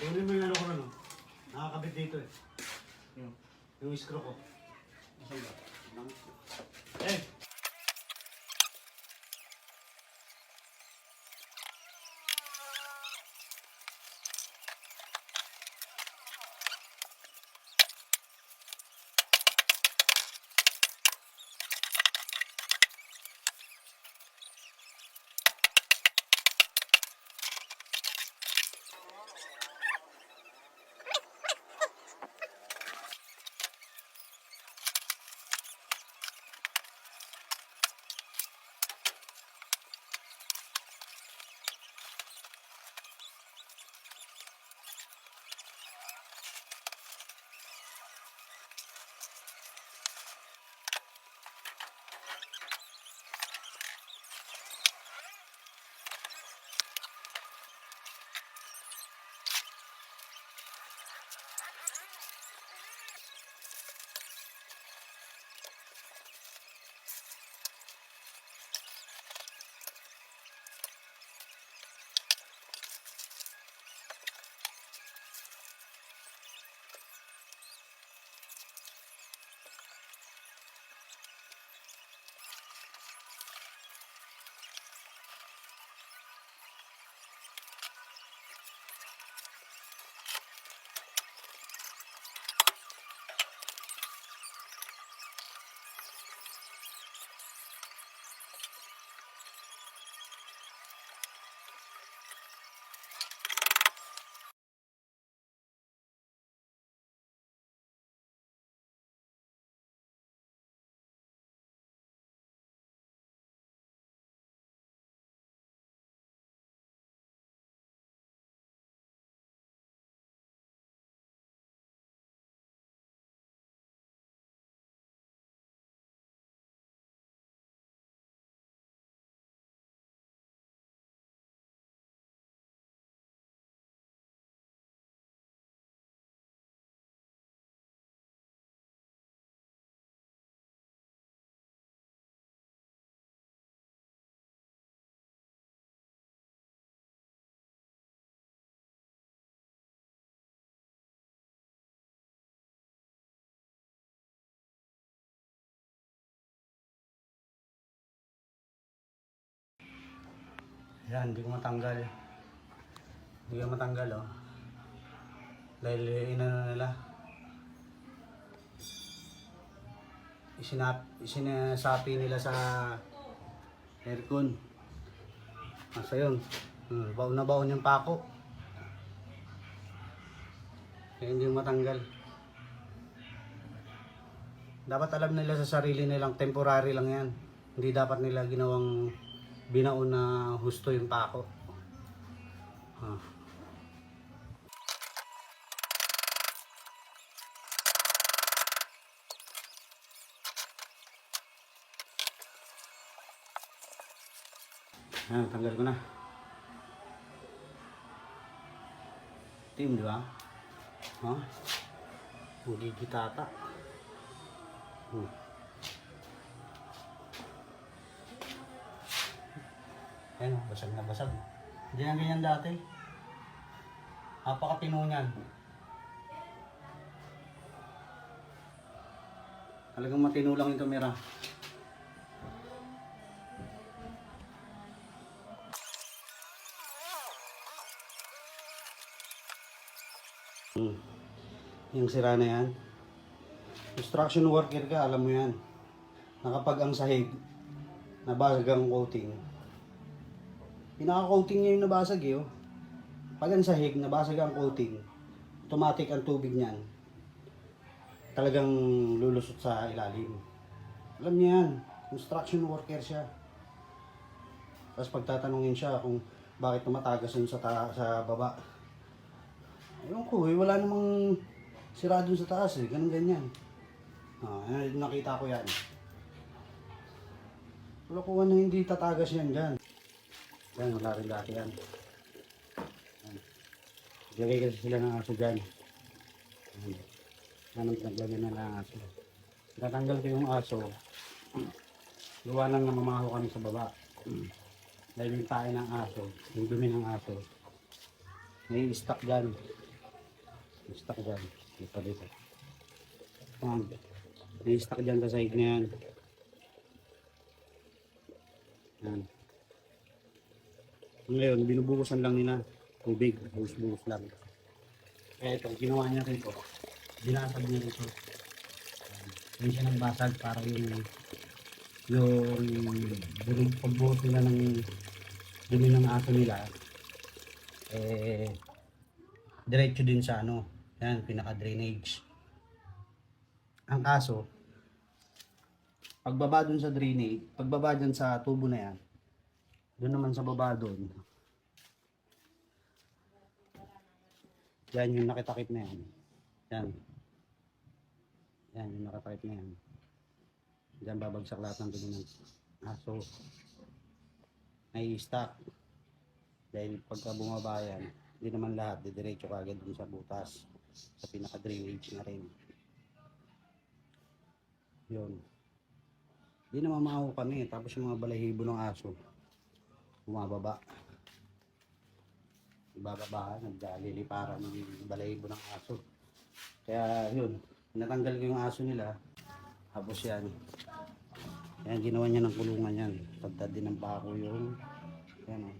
Kunin mo yung ano ko na, no? Nakakabit dito eh. Yung, Yung screw ko. saan ba? Eh! Yan, hindi ko matanggal. Hindi ko matanggal, oh. Dahil eh, inano nila. Isinap, isinasapi nila sa aircon. Nasa yun. Hmm, baon na baon yung pako. Kaya hindi matanggal. Dapat alam nila sa sarili nilang temporary lang yan. Hindi dapat nila ginawang binaon na husto yung pako. Ah. Ayan, tanggal ko na. Team, di ba? Ha? Magigitata. Hmm. Ayan, basag na basag. Hindi yan ganyan dati. Napakapino niyan. Talagang matino lang yung kamera. Hmm. Yung sira na yan. Construction worker ka, alam mo yan. Nakapag ang sahig, nabasag ang coating, Pinaka-coating niya yung nabasag eh. Oh. Pag ang sahig, nabasag ang coating, automatic ang tubig niyan. Talagang lulusot sa ilalim. Alam niya yan. Construction worker siya. Tapos pagtatanungin siya kung bakit tumatagas yun sa, ta- sa baba. Ayun ko eh, wala namang sira dun sa taas eh. Ganun ganyan. Ah, ayun, nakita ko yan. Ko na hindi tatagas yan dyan. Yan, wala rin dati yan. Naglagay kasi sila ng aso dyan. Yan. Yan ang naglagay na ng aso. Natanggal ko yung aso. Gawa lang na mamaho kami sa baba. Dahil yung tae ng aso, yung dumi ng aso. May stock dyan. May stock dyan. Dito dito. Yan. May stock dyan sa side na yan. Yan. Ngayon, binubuhusan lang nila. Tubig. Buhos-buhos lang. Kaya ito, ginawa niya rito. Binasag niya rito. Yan siya ng basag para yung yung pagbuhos nila ng dumi ng aso nila eh diretso din sa ano yan pinaka drainage ang kaso pagbaba dun sa drainage pagbaba dun sa tubo na yan dun naman sa baba dun yan yung nakitakip na yan yan yan yung nakatakip na yan Diyan babagsak lahat ng dumi ng aso. Nai-stack. Dahil pagka bumaba yan, hindi naman lahat, didiretso ka agad dun sa butas. Sa pinaka-drainage na rin. Yun. Hindi naman maaho kami. Tapos yung mga balahibo ng aso, bumababa. Ibababa, naglaliliparan ng balahibo ng aso. Kaya yun, natanggal ko yung aso nila. Tapos yan, yan, ginawa niya ng kulungan yan. Tagtad din ng pako yung, yan o.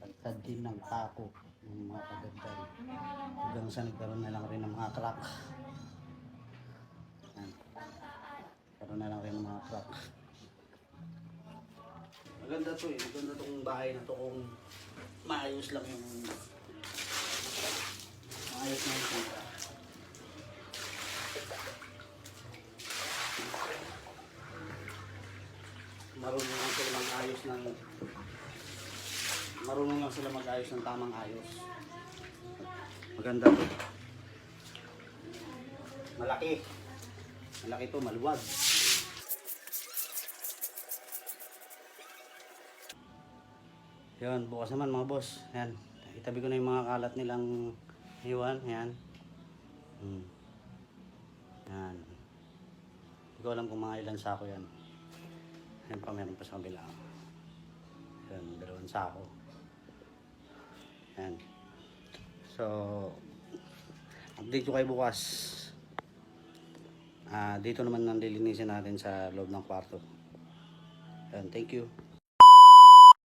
Tagtad din ng pako ng mga kagagdan. Hanggang sa nagkaroon na lang rin ng mga crack. Yan. Karoon na lang rin ng mga crack. Maganda to eh. Maganda tong bahay na to kung maayos lang yung maayos na yung punta. marunong lang sila mag-ayos ng marunong lang sila mag-ayos ng tamang ayos maganda to malaki malaki to maluwag yun bukas naman mga boss yan itabi ko na yung mga kalat nilang iwan yan hmm. yan hindi ko alam kung mga ilan sako yan yan pa meron pa sa kabila. Yan, dalawang sako. Yan. So, update ko kayo bukas. Ah, dito naman nang lilinisin natin sa loob ng kwarto. Yan, thank you.